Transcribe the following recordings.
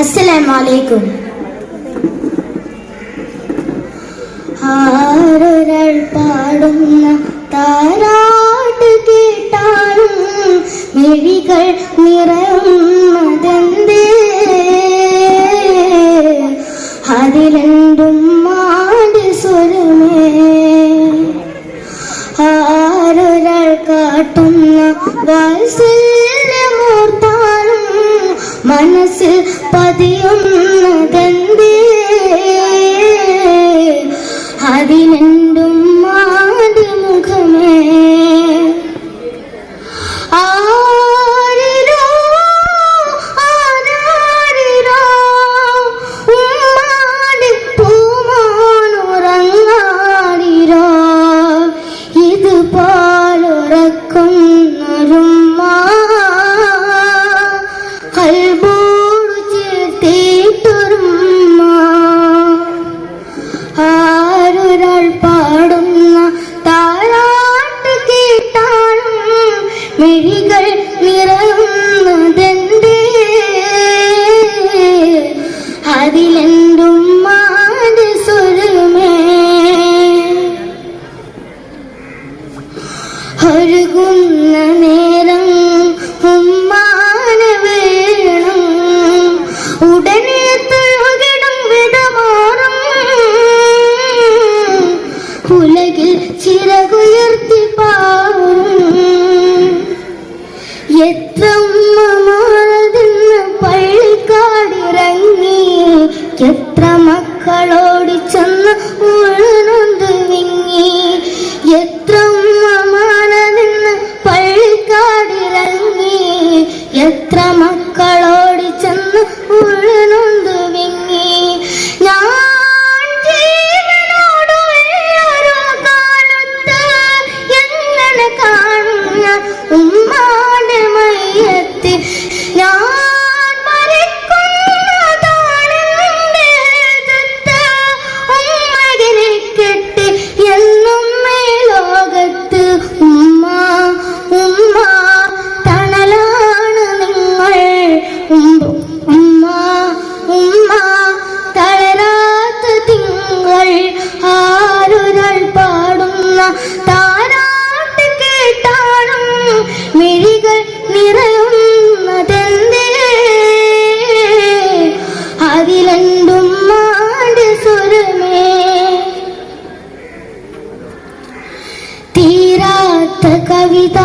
അസ്സലാമലൈക്കും. ആരൊരാൾ പാടുന്ന താരാട്ട് കേട്ടാണ് മിഴികൾ നിറയുന്നതെന്തേ? അതിലെന്തും മാട് സ്വരമേ? ആരൊരാൾ കാട്ടുന്ന വാത്സല്യമോർത്ത മനസ്സിൽ പതിയുന്ന ഗന്ധേ അതിനെ മിഴികൾ നിറയുന്നതെന്ത്? അതിലെന്തും ഒരുകുന്ന നേരം ഉമ്മാന വേണം. ഉടനെ ചിര എത്രമ്മമാരതെന്ന് പള്ളിക്കാടിറങ്ങി. എത്ര മക്കളോടി ചെന്ന് മുഴുനൊന്ന് വിങ്ങി എത്രമ്മമാരതെന്ന് പള്ളിക്കാടിറങ്ങി. എത്ര മക്കളോടി ചെന്ന് മുഴുനൊന്ന് വിങ്ങി ഞാൻ ഉമ്മ തീരാത്ത കവിത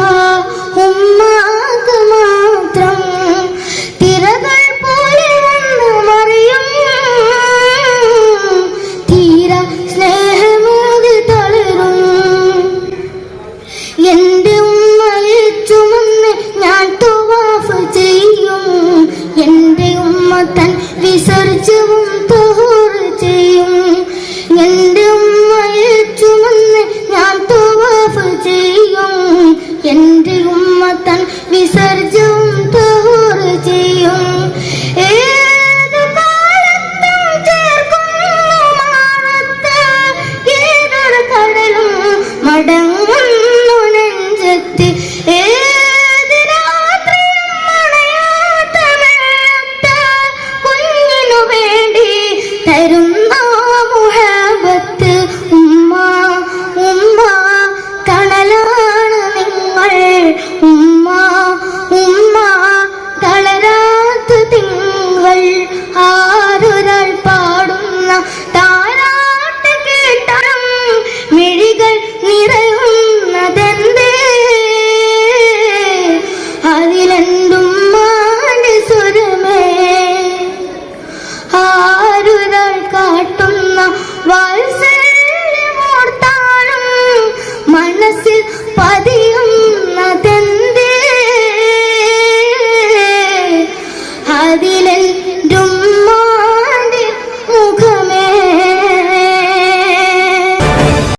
ചെയ്യും എന്റെ ഉമ്മത്തൻ വിസർജം തോറ് ചെയ്യും. മടങ്ങും Mm-hmm. dile.